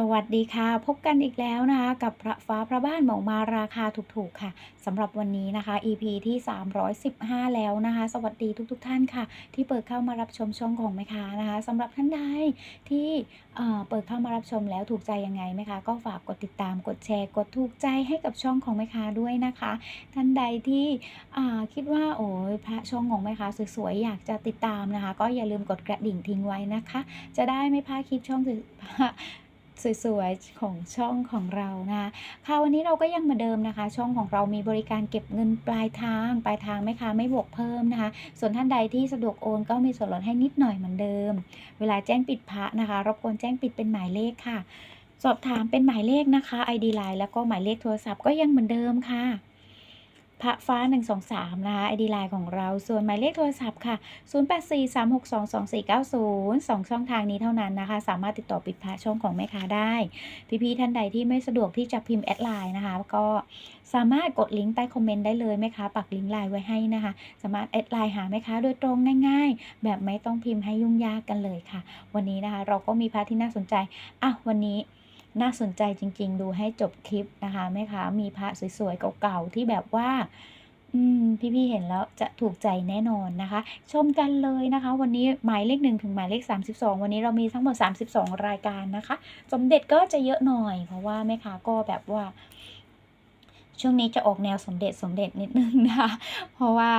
สวัสดีค่ะ พบกันอีกแล้วนะคะกับพระฟ้าพระบ้านหมอมาราคาถูกๆค่ะสำหรับวันนี้นะคะ EP ที่ 315 แล้วนะคะ สวัสดีทุกๆทท่านค่ะ ที่เปิดเข้ามารับชมช่องของแม่ค้านะคะสำหรับท่านใดที่เอ่อเปิดเข้ามารับชมแล้วถูกใจยังไงไหมคะก็ฝากกดติดตามกดแชร์ กดถูกใจให้กับช่องของแม่ค้าด้วยนะคะ ท่านใดที่อ่าคิดว่าโอ้ยพระช่องของแม่ค้าสวยๆอยากจะติดตามนะคะ ก็อย่าลืมกดกระดิ่งทิ้งไว้นะคะ จะได้ไม่พลาดคลิปช่อง สวยๆ ของช่องของเรานะคะค่ะวันนี้เราก็ยังมาเดิมนะคะ ช่องของเรามีบริการเก็บเงินปลายทาง ปลายทางไม่ค้าไม่บวกเพิ่มนะคะ ส่วนท่านใดที่สะดวกโอนก็มีส่วนลดให้นิดหน่อยเหมือนเดิม เวลาแจ้งปิดพระนะคะรบกวนแจ้งปิดเป็นหมายเลขค่ะ สอบถามเป็นหมายเลขนะคะ ID Line แล้วก็หมายเลขโทรศัพท์ก็ยังเหมือนเดิมค่ะ พระฟ้า 123 นะคะ ID Line ของเรา ส่วนหมายเลขโทรศัพท์ค่ะ 0843622490 2 ช่องทางนี้เท่านั้นนะคะ สามารถติดต่อปิดพระช่องของแม่ค้าได้ พี่ๆท่านใดที่ไม่สะดวกที่จะพิมพ์แอดไลน์นะคะ ก็สามารถกดลิงก์ใต้คอมเมนต์ได้เลยแม่ค้าปักลิงก์ไลน์ไว้ให้นะคะ สามารถแอดไลน์หาแม่ค้าโดยตรงง่ายๆ แบบไม่ต้องพิมพ์ให้ยุ่งยากกันเลยค่ะ วันนี้นะคะ เราก็มีพระที่น่าสนใจอะวันนี้ น่าสนใจจริง ๆ ดูให้จบคลิปนะคะแม่ค้ามีพระสวยๆเก่าๆที่แบบว่าพี่ๆเห็นแล้วจะถูกใจแน่นอนนะคะ ชมกันเลยนะคะ วันนี้หมายเลข1ถึงหมายเลข 32 วันนี้เรามีทั้งหมด 32 รายการนะคะ สมเด็จก็จะเยอะหน่อย เพราะว่าแม่ค้าก็แบบว่า ช่วงนี้จะออกแนวสมเด็จสมเด็จนิดนึงนะคะเพราะว่า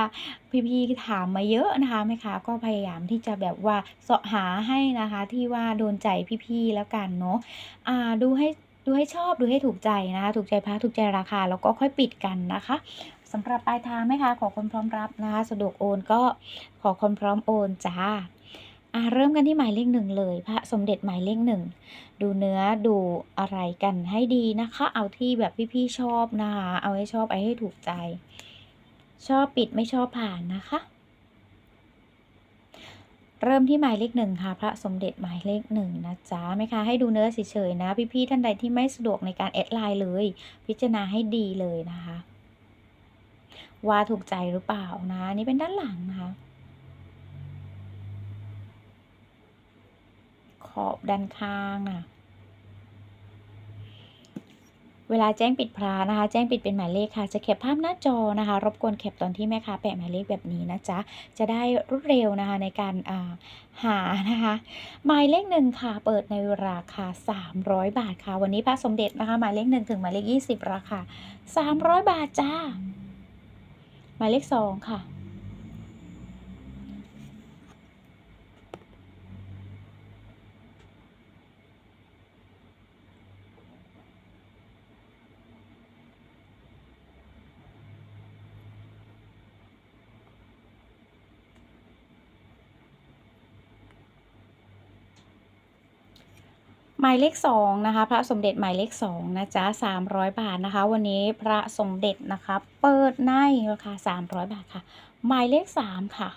พี่ๆถามมาเยอะนะคะแม่ค้าก็พยายามที่จะแบบว่าเสาะหาให้นะคะที่ว่าโดนใจพี่ๆแล้วกันเนาะอ่าดูให้ดูให้ชอบดูให้ถูกใจนะคะถูกใจพระถูกใจราคาแล้วก็ค่อยปิดกันนะคะสำหรับปลายทางแม่ค้าขอคนพร้อมรับนะคะสะดวกโอนก็ขอคนพร้อมโอนจ้า อ่าเริ่มกันที่หมายเลขหนึ่งเลย พระสมเด็จหมายเลขหนึ่งดูเนื้อดูอะไรกันให้ดีนะคะ เอาที่แบบพี่ๆชอบนะคะ เอาให้ชอบเอาให้ถูกใจ ชอบปิดไม่ชอบผ่านนะคะ เริ่มที่หมายเลขหนึ่งค่ะ พระสมเด็จหมายเลขหนึ่งนะจ๊ะแม่ค้าให้ดูเนื้อเฉยๆนะพี่ๆท่านใดที่ไม่สะดวกในการแอดไลน์เลย พิจารณาให้ดีเลยนะคะ ว่าถูกใจหรือเปล่านะนี่เป็นด้านหลังนะคะ อบด้านข้างอะเวลาแจ้งปิดพระนะคะ แจ้งปิดเป็นหมายเลขค่ะ จะแคปภาพหน้าจอนะคะ รบกวนแคปตอนที่แม่ค้าแปะหมายเลขแบบนี้นะจ๊ะ จะได้รวดเร็วนะคะในการอ่าหานะคะ หมายเลขหนึ่งค่ะ เปิดในราคา 300 บาทค่ะ วันนี้พระสมเด็จนะคะ หมายเลขหนึ่งถึงหมายเลข 20 ราคา 300 บาทจ้า หมายเลขสองค่ะ หมายเลขสองนะคะ พระสมเด็จหมายเลขสองนะจ๊ะสามร้อยบาทนะคะ วันนี้พระสมเด็จนะคะ เปิดในราคาสามร้อยบาทค่ะ หมายเลขสามค่ะ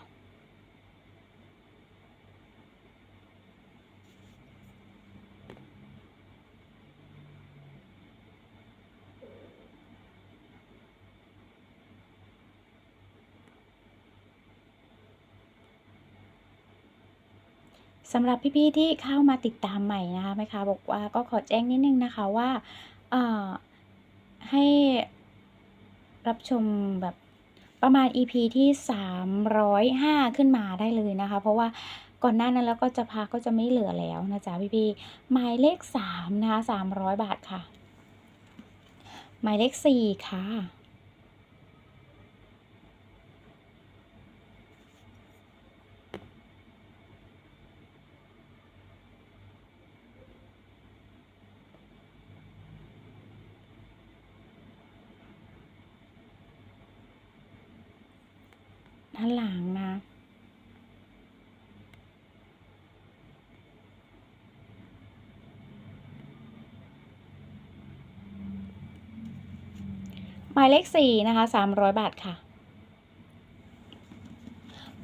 สำหรับพี่ๆที่เข้ามาติดตามใหม่นะคะแม่ค้าบอกว่าก็ขอแจ้งนิดนึงนะคะว่าเอ่อให้รับชมแบบประมาณ EP ที่ 305 ขึ้นมาได้เลยนะคะ เพราะว่าก่อนหน้านั้นแล้วก็จะพาก็จะไม่เหลือแล้วนะจ๊ะพี่ๆหมายเลข 3 นะคะ 300 บาทค่ะ หมายเลข 4 ค่ะ ด้านหลังนะ หมายเลขสี่นะคะสามร้อยบาทค่ะ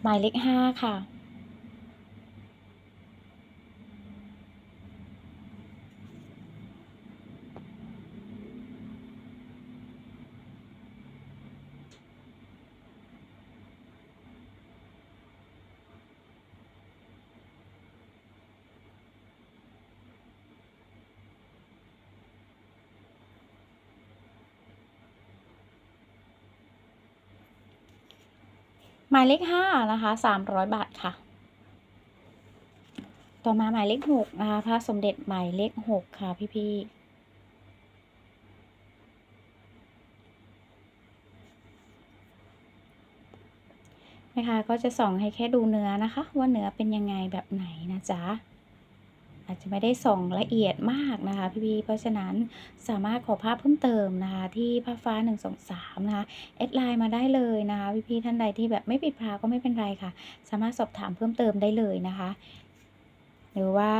หมายเลขห้าค่ะ มายเลขห้านะคะสามร้อยบาทค่ะ ต่อมาหมายเลขหกนะคะพระสมเด็จหมายเลขหกค่ะพี่ๆนะคะก็จะส่องให้แค่ดูเนื้อนะคะ ว่าเนื้อเป็นยังไงแบบไหนนะจ๊ะ อาจจะไม่ได้ส่องละเอียดมากนะคะพี่ๆเพราะฉะนั้นสามารถขอภาพเพิ่มเติมนะคะที่ผ้าฟ้า 123นะคะแอดไลน์มาได้เลยนะคะพี่ๆท่านใดที่แบบไม่ปิดพราก็ไม่เป็นไรค่ะ สามารถสอบถามเพิ่มเติมได้เลยนะคะหรือว่า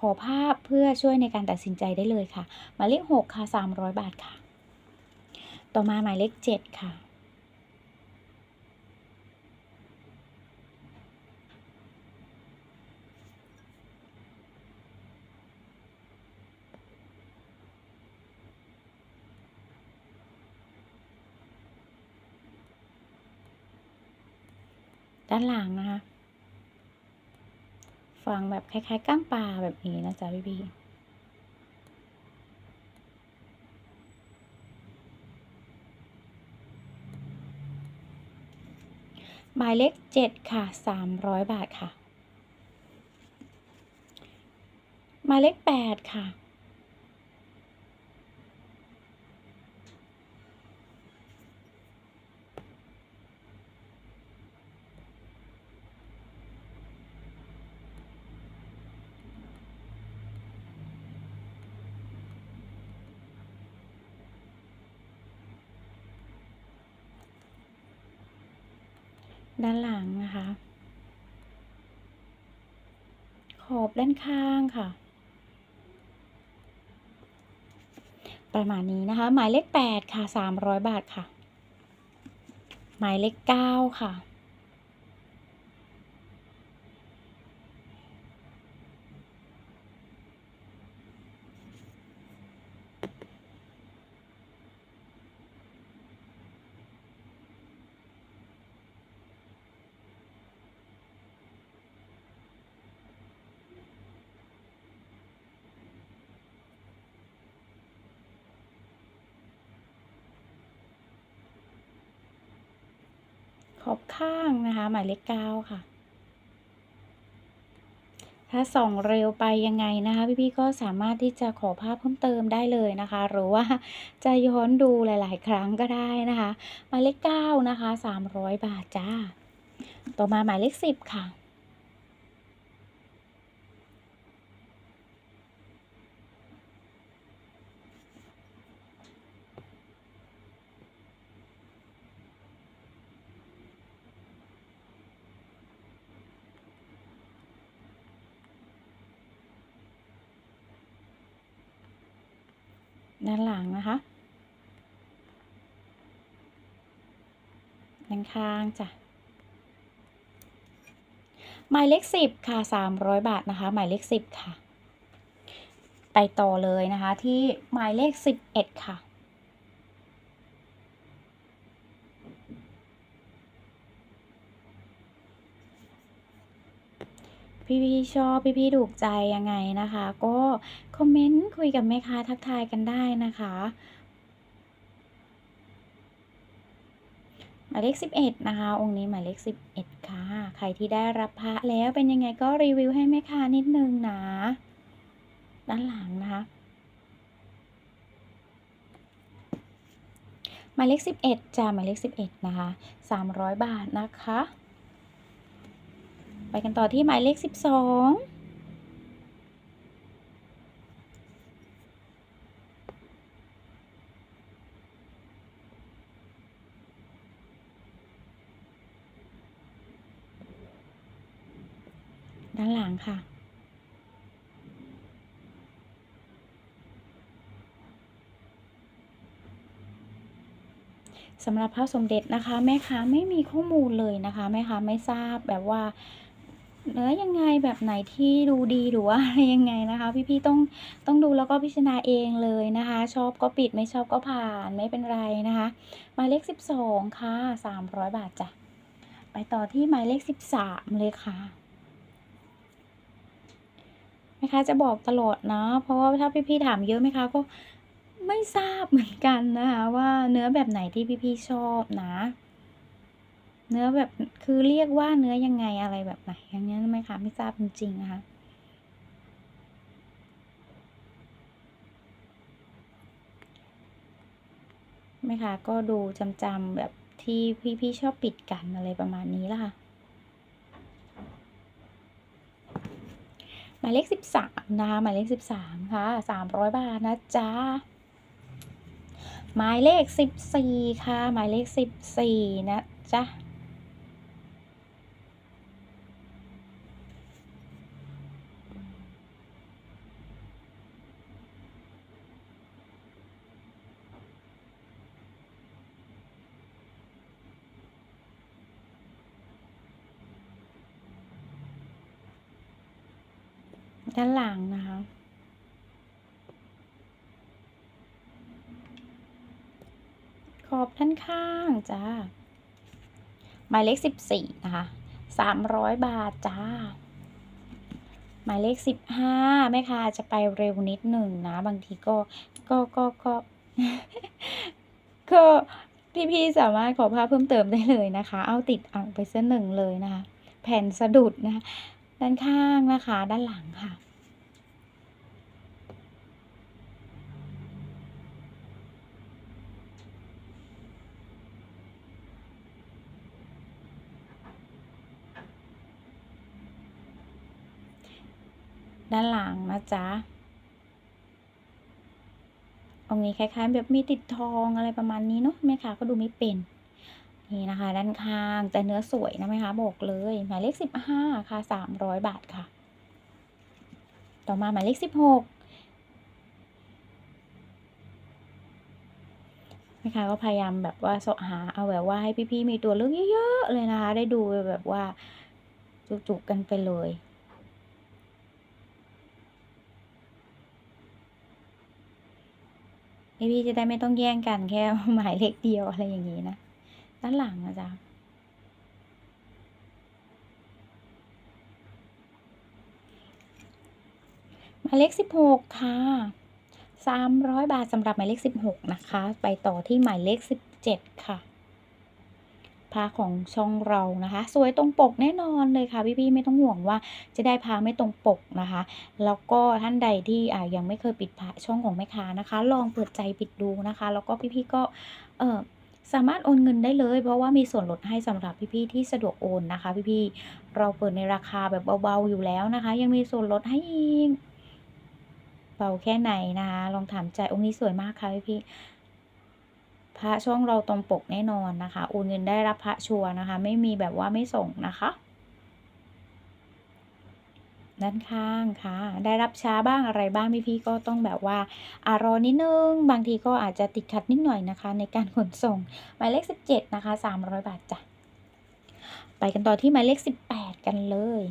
ขอภาพเพื่อช่วยในการตัดสินใจได้เลยค่ะ หมายเลข 6 ค่ะ 300 บาทค่ะ ต่อมาหมายเลข 7 ค่ะ ด้านหลังนะคะฟังแบบคล้ายๆก้างปลาแบบนี้นะจ๊ะพี่พี่หมายเลขเจ็ดค่ะสามร้อยบาทค่ะ หมายเลขแปดค่ะ ด้านหลังนะคะ ขอบด้านข้างค่ะ ประมาณนี้นะคะ หมายเลขแปดค่ะสามร้อยบาทค่ะ หมายเลขเก้าค่ะ ขอบข้างนะคะ หมายเลขเก้าค่ะ ถ้าส่องเร็วไปยังไงนะคะ พี่ๆก็สามารถที่จะขอภาพเพิ่มเติมได้เลยนะคะ หรือว่าจะย้อนดูหลาย ๆ ครั้งก็ได้นะคะ หมายเลขเก้านะคะสามร้อยบาทจ้า ต่อมาหมายเลขสิบค่ะ ด้านหลังนะคะด้านข้างจ้ะหมายเลขสิบค่ะสามร้อยบาทนะคะ หมายเลขสิบค่ะ ไปต่อเลยนะคะที่หมายเลขสิบเอ็ดค่ะ พี่ๆชอบพี่ๆถูกใจยังไงนะคะ ก็คอมเมนต์คุยกับแม่ค้าทักทายกันได้นะคะหมายเลข 11 นะคะ องค์นี้หมายเลข 11 ค่ะ ใครที่ได้รับพระแล้วเป็นยังไงก็รีวิวให้แม่ค้านิดนึงนะ ด้านหลังนะคะหมายเลข 11จ้าหมายเลข 11 นะคะ 300 บาทนะคะ ไปกันต่อที่หมายเลข 12ด้านหลังค่ะ สำหรับพระสมเด็จนะคะ แม่ค้าไม่มีข้อมูลเลยนะคะ แม่ค้าไม่ทราบแบบว่า เนื้อยังไงแบบไหนที่ดูดีหรือว่าอะไรยังไงนะคะ พี่ๆต้องต้องดูแล้วก็พิจารณาเองเลยนะคะ ชอบก็ปิดไม่ชอบก็ผ่านไม่เป็นไรนะคะหมายเลข 12 ค่ะ 300 บาทจ้ะไปต่อที่หมายเลข 13 เลยค่ะแม่ค้าจะบอกตลอดนะ เพราะว่าถ้าพี่ๆถามเยอะแม่ค้าก็ไม่ทราบเหมือนกันนะคะว่าเนื้อแบบไหนที่พี่ๆชอบนะ เนื้อแบบคือเรียกว่าเนื้อยังไงอะไรแบบไหนอย่างเงี้ไหมคะไม่ทราบจริงๆนะคะไหมคะก็ดูจำๆแบบที่พี่ๆชอบปิดกันอะไรประมาณนี้ละค่ะหมายเลขสิบสามนะคะหมายเลขสิบสามค่ะสามร้อยบาทนะจ๊ะหมายเลขสิบสี่ค่ะ หมายเลขสิบสี่นะจ๊ะ ด้านหลังนะคะ ขอบด้านข้างจ้าหมายเลขสิบสี่นะคะสามร้อยบาทจ้า หมายเลขสิบห้าแม่ค้าจะไปเร็วนิดหนึ่งนะ บางทีก็ก็ก็ก็ก็พี่ๆสามารถขอภาพเพิ่มเติมได้เลยนะคะ เอาติดอ่างไปเส้นหนึ่งเลยนะคะ แผ่นสะดุดนะคะด้านข้างนะคะ ด้านหลังค่ะ ด้านหลังนะจ๊ะองค์นี้คล้ายๆ แบบมีติดทองอะไรประมาณนี้เนาะแม่ค้าก็ดูไม่เป็น นี่นะคะ ด้านข้างแต่เนื้อสวยนะแม่ค้าบอกเลยหมายเลขสิบห้าค่ะสามร้อยบาทค่ะ ต่อมาหมายเลขสิบหกแม่ค้าก็พยายามแบบว่าเสาะหาเอาแบบว่าให้พี่ๆมีตัวเลือกเยอะๆเลยนะคะ ได้ดูแบบว่าจุกๆกันไปเลย พี่จะได้ไม่ต้องแย่งกันแค่หมายเลขเดียวอะไรอย่างนี้นะ ด้านหลังนะจ๊ะหมายเลขสิบหกค่ะสามร้อยบาทสำหรับหมายเลขสิบหกนะคะ ไปต่อที่หมายเลขสิบเจ็ดค่ะ ผ้าของช่องเรานะคะ สวยตรงปกแน่นอนเลยค่ะพี่ๆไม่ต้องห่วงว่าจะได้ผ้าไม่ตรงปกนะคะ แล้วก็ท่านใดที่อ่ายังไม่เคยปิดผ้าช่องของแม่ค้านะคะ ลองเปิดใจปิดดูนะคะ แล้วก็พี่ๆก็เออสามารถโอนเงินได้เลย เพราะว่ามีส่วนลดให้สำหรับพี่ๆที่สะดวกโอนนะคะ พี่ๆเราเปิดในราคาแบบเบาๆอยู่แล้วนะคะ ยังมีส่วนลดให้อีกเบาแค่ไหนนะคะ ลองถามใจองค์นี้สวยมากค่ะพี่พี่ พระช่องเราตรงปกแน่นอนนะคะโอนเงินได้รับพระชัวนะคะ ไม่มีแบบว่าไม่ส่งนะคะด้านข้างค่ะ ได้รับช้าบ้างอะไรบ้างพี่พี่ก็ต้องแบบว่าอารอนิดนึง บางทีก็อาจจะติดขัดนิดหน่อยนะคะ ในการขนส่ง หมายเลขสิบเจ็ดนะคะสามร้อยบาทจ้ะ ไปกันต่อที่หมายเลขสิบแปดกันเลย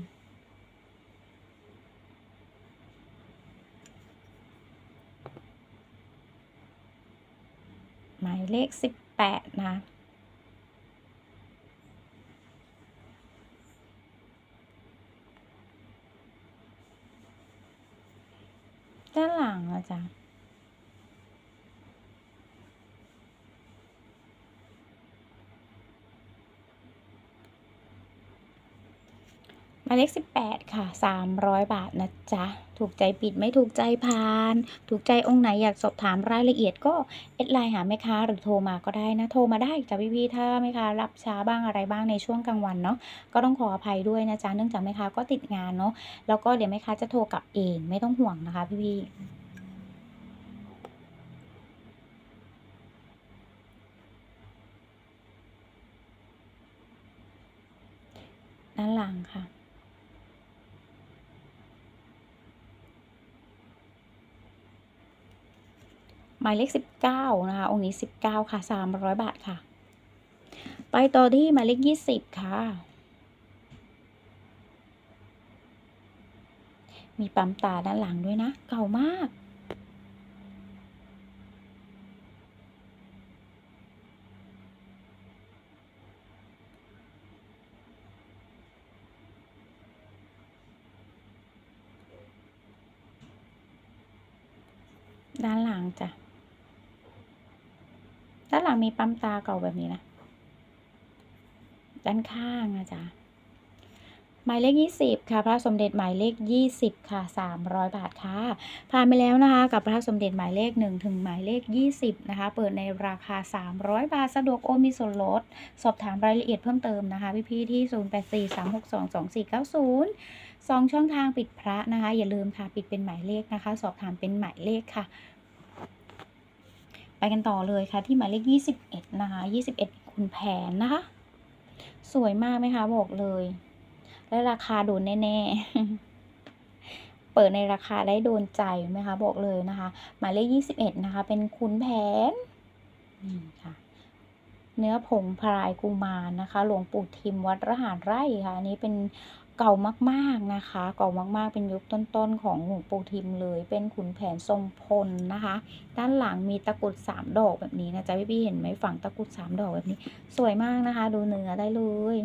มายเลขสิบแปดนะด้านหลังอะจ๊ะ มายเลขสิบแปดค่ะสามร้อยบาทนะจ๊ะ ถูกใจปิดไม่ถูกใจพาน ถูกใจองค์ไหนอยากสอบถามรายละเอียดก็เอดไลน์หาแม่ค้าหรือโทรมาก็ได้นะ โทรมาได้จ้ะพี่ๆถ้าแม่ค้ารับช้าบ้างอะไรบ้างในช่วงกลางวันเนาะ ก็ต้องขออภัยด้วยนะจ๊ะ เนื่องจากแม่ค้าก็ติดงานเนาะ แล้วก็เดี๋ยวแม่ค้าจะโทรกลับเอง ไม่ต้องห่วงนะคะพี่ๆด้านหลังค่ะ มายเลขสิบเก้านะคะ องค์นี้สิบเก้าค่ะสามร้อยบาทค่ะ ไปต่อที่หมายเลขยี่สิบค่ะ มีปั๊มตาด้านหลังด้วยนะ เก่ามาก ด้านหลังจ้ะ ด้านหลัง มีปั๊มตาเก่าแบบนี้นะ ด้านข้างนะจ๊ะหมายเลข 20 ค่ะ พระสมเด็จหมายเลข 20 ค่ะ 300 บาทค่ะผ่านไปแล้วนะคะ กับพระสมเด็จหมายเลข 1 ถึงหมายเลข 20 นะคะ เปิดในราคา 300 บาทสะดวกโอมีส่วนลด สอบถามรายละเอียดเพิ่มเติมนะคะ พี่ๆที่ 0843622490 2 ช่องทางปิดพระนะคะ อย่าลืมค่ะ ปิดเป็นหมายเลขนะคะ สอบถามเป็นหมายเลขค่ะ ไปกันต่อเลยค่ะที่หมายเลข21 นะคะ 21 คุณแผนนะคะ สวยมากไหมคะ บอกเลย และราคาโดนแน่ ๆ เปิดในราคาได้โดนใจไหมคะ บอกเลยนะคะ หมายเลข 21 นะคะ เป็นคุณแผนนี่ค่ะ เนื้อผงพรายกุมารนะคะ หลวงปู่ทิมวัดระหารไร่ค่ะ อันนี้เป็น เก่ามากๆนะคะ เก่ามากๆเป็นยุคต้นๆของหลวงปู่ทิมเลย เป็นขุนแผนทรงพลนะคะ ด้านหลังมีตะกรุดสามดอกแบบนี้นะจ๊ะพี่พี่เห็นไหมฝั่งตะกรุดสามดอกแบบนี้ สวยมากนะคะ ดูเนื้อได้เลย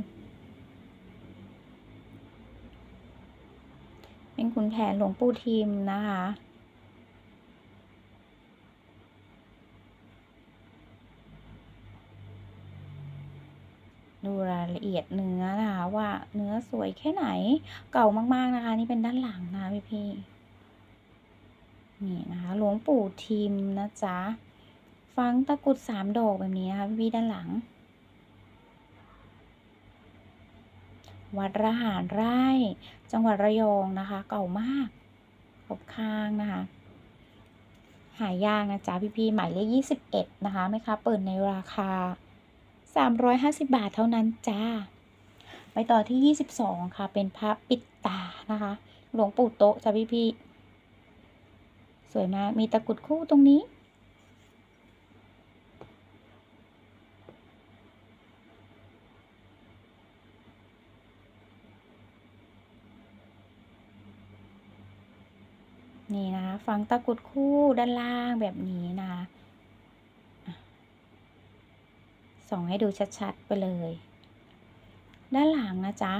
เป็นขุนแผนหลวงปู่ทิมนะคะ ดูรายละเอียดเนื้อนะคะว่าเนื้อสวยแค่ไหนเก่ามากๆนะคะ นี่เป็นด้านหลังนะพี่พี่นี่นะคะหลวงปู่ทิมนะจ๊ะฟังตะกุดสามดอกแบบนี้นะคะพี่พี่ด้านหลัง วัดระหารไร่ จังหวัดระยองนะคะ เก่ามากครบข้างนะคะหายากนะจ๊ะพี่ๆหมายเลขยี่สิบเอ็ดนะคะไหมคะเปิดในราคา สามร้อยห้าสิบบาทเท่านั้นจ้า ไปต่อที่ยี่สิบสองค่ะ เป็นพระปิดตานะคะ หลวงปู่โตะจ้ะพี่ๆสวยมาก มีตะกุดคู่ตรงนี้ นี่นะคะฝังตะกุดคู่ด้านล่างแบบนี้นะคะอะ ส่องให้ดูชัดๆ ไปเลย ด้านหลังนะจ๊ะ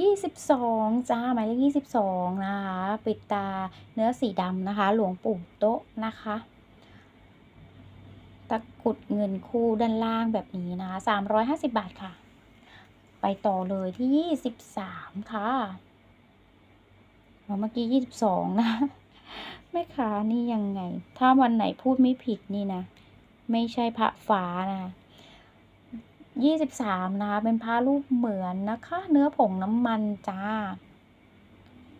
ยี่สิบสองจ้าหมายเลขยี่สิบสองนะคะ ปิดตาเนื้อสีดำนะคะ หลวงปู่โต๊ะนะคะตะกุดเงินคู่ด้านล่างแบบนี้นะคะสามร้อยห้าสิบบาทค่ะ ไปต่อเลยที่ยี่สิบสามค่ะ เมื่อกี้ยี่สิบสองนะ แม่ค้านี่ยังไง ถ้าวันไหนพูดไม่ผิดนี่นะ ไม่ใช่พระฟ้านะยี่สิบสามนะ เป็นพระรูปเหมือนนะคะ เนื้อผงน้ำมันจ้า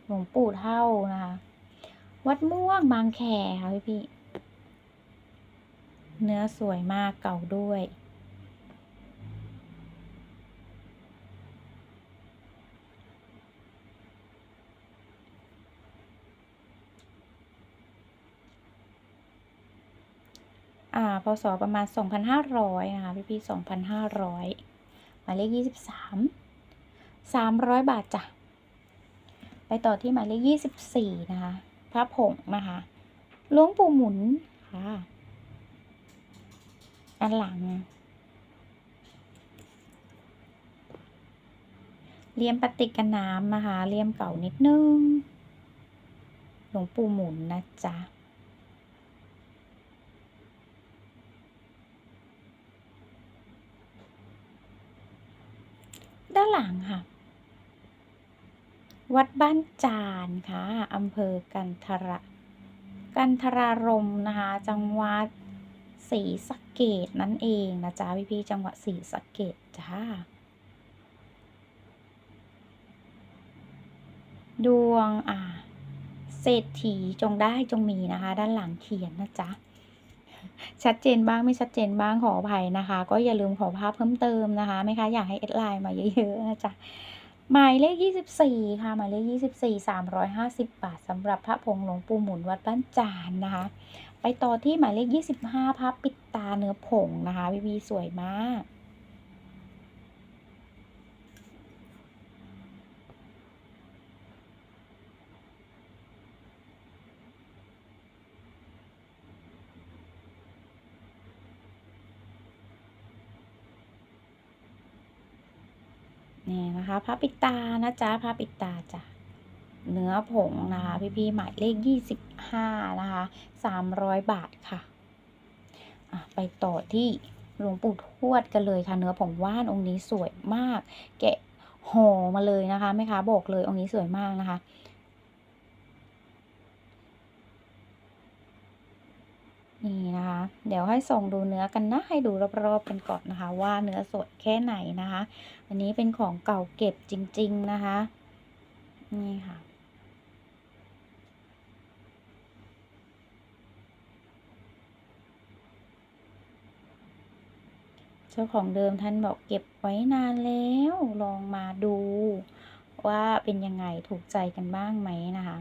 หลวงปู่เท่านะคะ วัดม่วงบางแคค่ะพี่พี่ เนื้อสวยมากเก่าด้วย พศประมาณ 2,500 นะคะ พี่พี่2,500 หมายเลข 23 300 บาทจ้ะ ไปต่อที่หมายเลข 24 นะคะ พระผงนะคะหลวงปู่หมุนค่ะอันหลังเลี่ยมปฏิกันน้ำนะคะเลี่ยมเก่านิดนึง หลวงปู่หมุนนะจ๊ะ ด้านหลังค่ะ วัดบ้านจานค่ะอำเภอกันทระกันทรารมนะคะ จังหวัดศรีสะเกดนั่นเองนะจ๊ะพี่พี่ๆจังหวัดศรีสะเกดจ้าดวงอ่าเศรษฐีจงได้จงมีนะคะ ด้านหลังเขียนนะจ๊ะ ชัดเจนบ้างไม่ชัดเจนบ้างขออภัยนะคะ ก็อย่าลืมขอภาพเพิ่มเติมนะคะไหมคะอยากให้เอดไลน์มาเยอะๆนะจ๊ะหมายเลข 24 ค่ะ หมายเลข 24 350 บาทสำหรับพระผงหลวงปู่หมุนวัดบ้านจานนะคะ ไปต่อที่หมายเลข 25พระปิดตาเนื้อผงนะคะพี่พีสวยมาก นี่นะคะพระปิดตานะจ๊ะพระปิดตาจ้ะเนื้อผงนะคะ พี่ๆหมายเลขยี่สิบห้านะคะสามร้อยบาทค่ะะไปต่อที่หลวงปู่ทวดกันเลยค่ะ เนื้อผงว่านองค์นี้สวยมาก แกะห่อมาเลยนะคะแม่ค้าบอกเลยองค์นี้สวยมากนะคะ นี่นะคะ เดี๋ยวให้ส่งดูเนื้อกันนะ ให้ดูรอบๆกันก่อนนะคะ ว่าเนื้อสดแค่ไหนนะคะ อันนี้เป็นของเก่าเก็บจริง ๆนะคะ นี่ค่ะเจ้าของเดิมท่านบอกเก็บไว้นานแล้ว ลองมาดูว่าเป็นยังไงถูกใจกันบ้างไหมนะคะ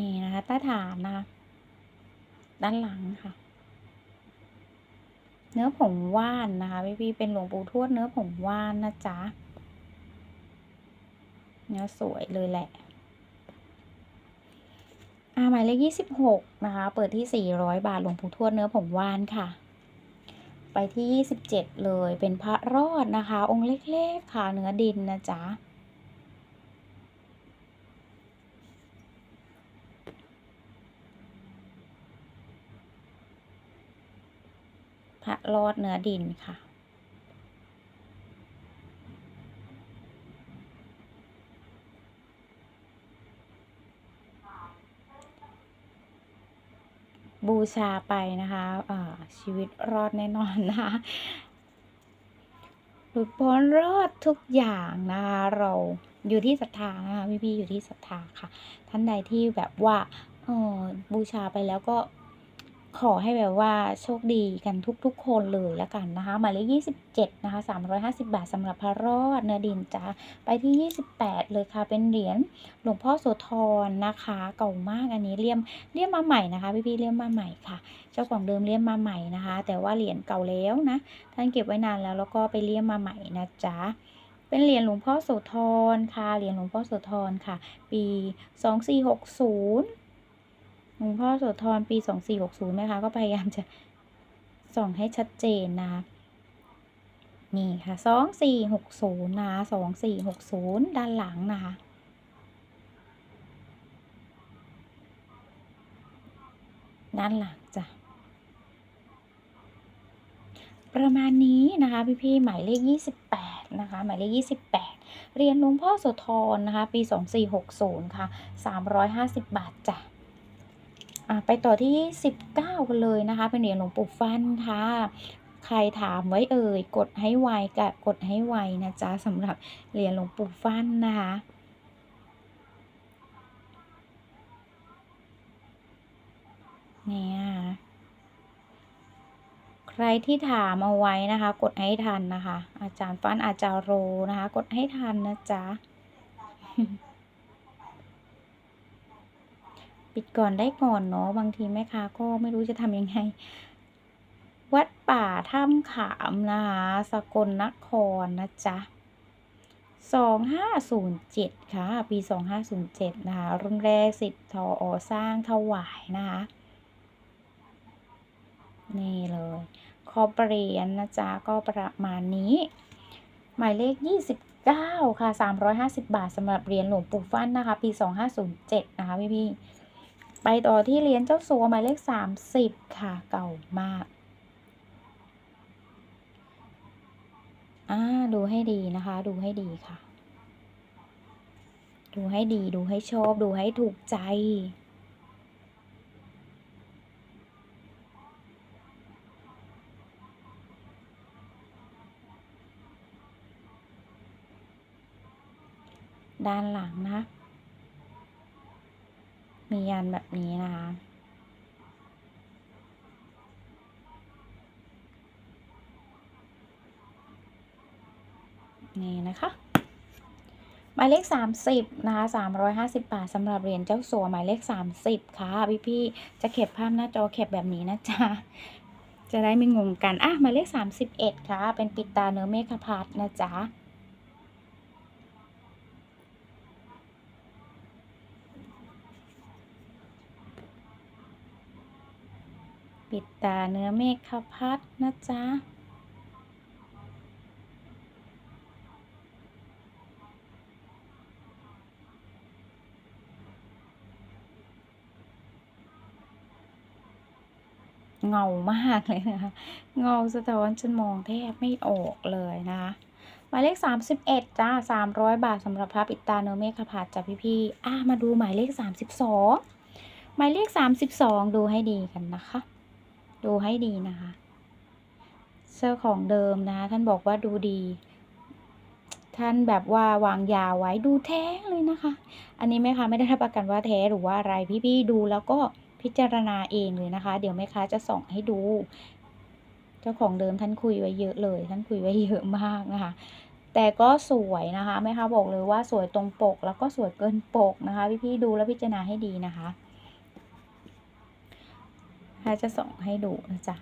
นี่นะคะใต้ฐานนะคะ ด้านหลังค่ะ เนื้อผงว่านนะคะพี่ๆเป็นหลวงปู่ทวดเนื้อผงว่านนะจ๊ะเนื้อสวยเลยแหละอาหมายเลขยี่สิบหกนะคะ เปิดที่สี่ร้อยบาทหลวงปู่ทวดเนื้อผงว่านค่ะ ไปที่ยี่สิบเจ็ดเลยเป็นพระรอดนะคะ องค์เล็กๆค่ะเนื้อดินนะจ๊ะ ระรอดเนื้อดินค่ะ บูชาไปนะคะชีวิตรอดแน่นอนนะคะหลุดพ้นรอดทุกอย่างนะคะเราอยู่ที่ศรัทธานะคะพี่ๆอยู่ที่ศรัทธาค่ะ ท่านใดที่แบบว่าบูชาไปแล้วก็ ขอให้แบบว่าโชคดีกันทุกๆ คนเลยแล้วกันนะคะ หมายเลขยี่สิบเจ็ดนะคะสามร้อยห้าสิบาทสำหรับพระรอดเนื้อดินจ้าไปที่ยี่สิบแปดเลยค่ะ เป็นเหรียญหลวงพ่อโสธรนะคะ เก่ามากอันนี้เลี่ยมเลี่ยมมาใหม่นะคะ พี่ๆเลี่ยมมาใหม่ค่ะ เจ้าของเดิมเลี่ยมมาใหม่นะคะ แต่ว่าเหรียญเก่าแล้วนะ ท่านเก็บไว้นานแล้วแล้วก็ไปเลี่ยมมาใหม่นะจ๊ะเป็นเหรียญหลวงพ่อโสธรค่ะ เหรียญหลวงพ่อโสธรค่ะ ปีสองสี่ หลวงพ่อโสธรปีสองสี่หกศูนย์นะคะ ก็พยายามจะส่องให้ชัดเจนนะคะ นี่ค่ะสองสี่หกศูนย์นะคะสองสี่หกศูนย์ด้านหลังนะคะด้านหลังจ้ะ ประมาณนี้นะคะพี่ๆหมายเลข 28 นะคะ หมายเลข 28 เรียนหลวงพ่อโสธรนะคะ ปี 2460 ค่ะ 350 บาทจ้ะ ไปต่อที่ 19 กันเลยนะคะ เป็นเหรียญหลวงปู่ฟันค่ะใครถามไว้เอ่ย กดให้ไวกับกดให้ไวนะจ๊ะสำหรับเหรียญหลวงปู่ฟันนะคะเนี่ยใครที่ถามเอาไว้นะคะ กดให้ทันนะคะ อาจารย์ฟันอาจารย์โรนะคะ กดให้ทันนะจ๊ะ ปิดก่อนได้ก่อนเนาะบางทีแม่ค้าก็ไม่รู้จะทำยังไง วัดป่าถ้ำขามนะคะสกลนครนะจ๊ะสองห้าศูนย์เจ็ดค่ะ ปีสองห้าศูนย์เจ็ดนะคะรุ่นแรกสิทธิ์ทออสร้างถวายนะคะ นี่เลย คอเปรียญนะจ๊ะ ก็ประมาณนี้ หมายเลข 29 ค่ะ 350 บาทสำหรับเหรียญหลวงปู่ฟั่นนะคะ ปี 2507 นะคะพี่พี่ ไปต่อที่เหรียญเจ้าสัวหมายเลข 30 ค่ะ เก่ามาก อ่า ดูให้ดีนะคะ ดูให้ดีค่ะ ดูให้ดี ดูให้ชอบ ดูให้ถูกใจ ด้านหลังนะคะ มียันแบบนี้นะคะ นี่นะคะหมายเลข 30 นะคะ 350 บาทสำหรับเหรียญเจ้าสัวหมายเลข 30 ค่ะ พี่ๆจะเก็บภาพหน้าจอแคปแบบนี้นะจ๊ะ จะได้ไม่งงกัน อะ หมายเลข 31 ค่ะ เป็นปิดตาเนื้อเมฆพัดนะจ๊ะ ปิดตาเนื้อเมฆขพัดนะจ๊ะ เงามากเลยนะคะ เงาสะท้อนจนมองแทบไม่ออกเลยนะคะหมายเลข 31จ้า300 บาทสำหรับพระปิดตาเนื้อเมฆขพัดจ้ะพี่ๆอะมาดูหมายเลข 32 หมายเลข 32 ดูให้ดีกันนะคะ ดูให้ดีนะคะ เสื้อของเดิมนะคะท่านบอกว่าดูดี ท่านแบบว่าวางยาไว้ดูแท้เลยนะคะ อันนี้แม่ค้าไม่ได้รับประกันว่าแท้หรือว่าอะไรพี่ๆดูแล้วก็พิจารณาเองเลยนะคะ เดี๋ยวแม่ค้าจะส่องให้ดู เจ้าของเดิมท่านคุยไว้เยอะเลย ท่านคุยไว้เยอะมากนะคะแต่ก็สวยนะคะแม่ค้าบอกเลยว่าสวยตรงปก แล้วก็สวยเกินปกนะคะ พี่ๆดูแล้วพิจารณาให้ดีนะคะ ถ้าจะส่งให้ดูนะจ๊ะ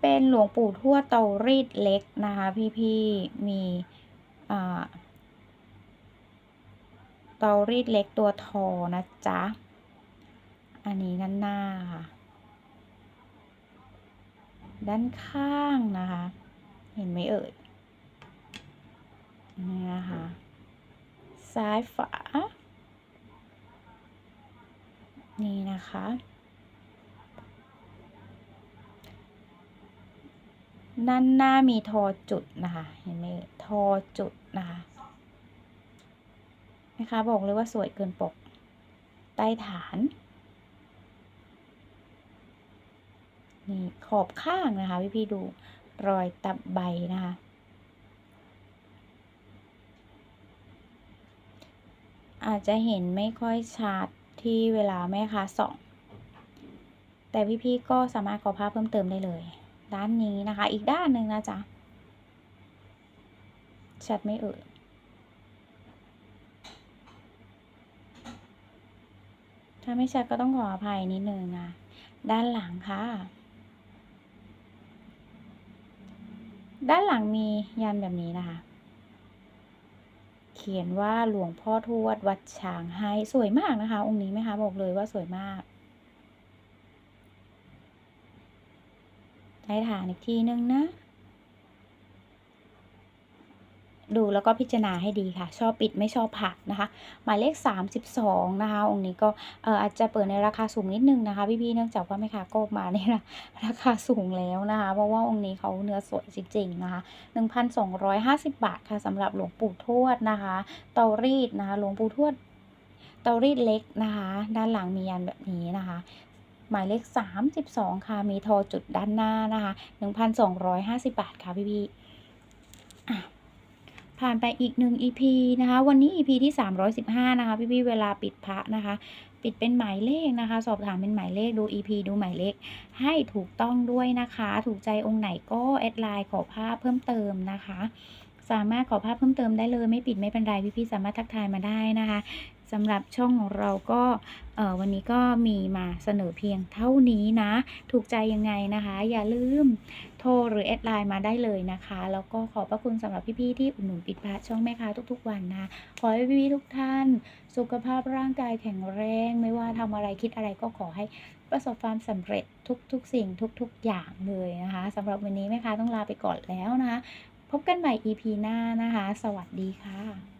เป็นหลวงปู่ทวดเตารีดเล็กนะคะพี่ๆ มีเตารีดเล็กตัวทอนะจ๊ะ อันนี้ด้านหน้าค่ะ ด้านข้างนะคะ เห็นไหมเอ่ยนี่นะคะ ซ้ายฝา นี่นะคะ ด้านหน้ามีทอจุดนะคะเห็นไหมทอจุดนะคะนะคะบอกเลยว่าสวยเกินปก ใต้ฐานนี่ขอบข้างนะคะพี่พี่ดูรอยตับใบนะคะอาจจะเห็นไม่ค่อยชัดที่เวลาแม่ค้าส่อง แต่พี่ๆก็สามารถขอภาพเพิ่มเติมได้เลย ด้านนี้นะคะ อีกด้านหนึ่งนะจ๊ะ ชัดไหม่เอ่ยถ้าไม่ชัดก็ต้องขออภัยนิดนึงนะ ด้านหลังค่ะ ด้านหลังมียันแบบนี้นะคะ เขียนว่าหลวงพ่อทวดวัดช้างให้สวยมากนะคะ องค์นี้ไหมคะ บอกเลยว่าสวยมาก ช้ฐานอีกทีนึงนะ ดูแล้วก็พิจารณาให้ดีค่ะ ชอบปิดไม่ชอบผักนะคะ หมายเลข 32 นะคะ องค์นี้ก็เอออาจจะเปิดในราคาสูงนิดนึงนะคะ พี่ๆเนื่องจากว่าแม่ค้าก็มาในราคาสูงแล้วนะคะ เพราะว่าองค์นี้เขาเนื้อสวยจริงๆนะคะ 1,250 บาทค่ะสำหรับหลวงปู่ทวดนะคะ เตารีดนะคะหลวงปู่ทวดเตารีดเล็กนะคะ ด้านหลังมียันแบบนี้นะคะ หมายเลข 32 ค่ะ มีทอจุดด้านหน้านะคะ 1,250 บาทค่ะพี่ๆอ่ผ่านไปอีกหนึ่ง EP นะคะ วันนี้ EP ที่ 315 นะคะ พี่ๆเวลาปิดพระนะคะ ปิดเป็นหมายเลขนะคะ สอบถามเป็นหมายเลขดู EP ดูหมายเลขให้ถูกต้องด้วยนะคะ ถูกใจองค์ไหนก็แอดไลน์ขอภาพเพิ่มเติมนะคะ สามารถขอภาพเพิ่มเติมได้เลยไม่ปิดไม่เป็นไรพี่ๆสามารถทักทายมาได้นะคะ สำหรับช่องของเราก็วันนี้ก็มีมาเสนอเพียงเท่านี้นะ ถูกใจยังไงนะคะ อย่าลืมโทรหรือแอดไลน์มาได้เลยนะคะ แล้วก็ขอบพระคุณสำหรับพี่ๆที่อุดหนุนปิดพระช่องแม่ค้าทุกๆ วันนะ ขอให้พี่ๆทุกท่าน สุขภาพร่างกายแข็งแรง ไม่ว่าทำอะไรคิดอะไรก็ขอให้ประสบความสำเร็จทุกๆ สิ่งทุกๆ อย่างเลยนะคะสำหรับวันนี้แม่ค้าต้องลาไปก่อนแล้วนะคะ พบกันใหม่ EP หน้านะคะ สวัสดีค่ะ